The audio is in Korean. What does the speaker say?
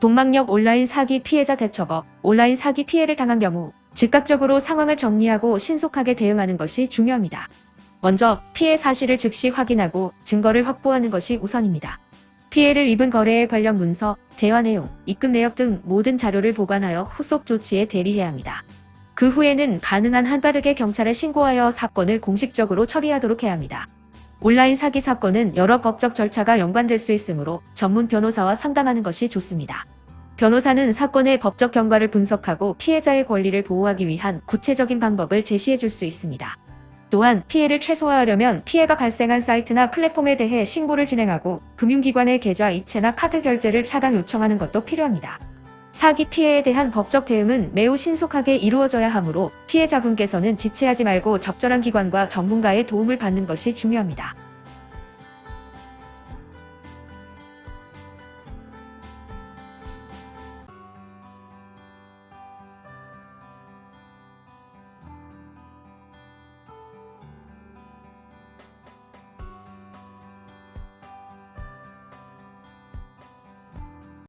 동망역 온라인 사기 피해자 대처법 온라인 사기 피해를 당한 경우 즉각적으로 상황을 정리하고 신속하게 대응하는 것이 중요합니다. 먼저 피해 사실을 즉시 확인하고 증거를 확보하는 것이 우선입니다. 피해를 입은 거래에 관련 문서, 대화 내용, 입금 내역 등 모든 자료를 보관하여 후속 조치에 대비해야 합니다. 그 후에는 가능한 한 빠르게 경찰에 신고하여 사건을 공식적으로 처리하도록 해야 합니다. 온라인 사기 사건은 여러 법적 절차가 연관될 수 있으므로 전문 변호사와 상담하는 것이 좋습니다. 변호사는 사건의 법적 경과를 분석하고 피해자의 권리를 보호하기 위한 구체적인 방법을 제시해 줄 수 있습니다. 또한 피해를 최소화하려면 피해가 발생한 사이트나 플랫폼에 대해 신고를 진행하고 금융기관의 계좌 이체나 카드 결제를 차단 요청하는 것도 필요합니다. 사기 피해에 대한 법적 대응은 매우 신속하게 이루어져야 하므로 피해자분께서는 지체하지 말고 적절한 기관과 전문가의 도움을 받는 것이 중요합니다.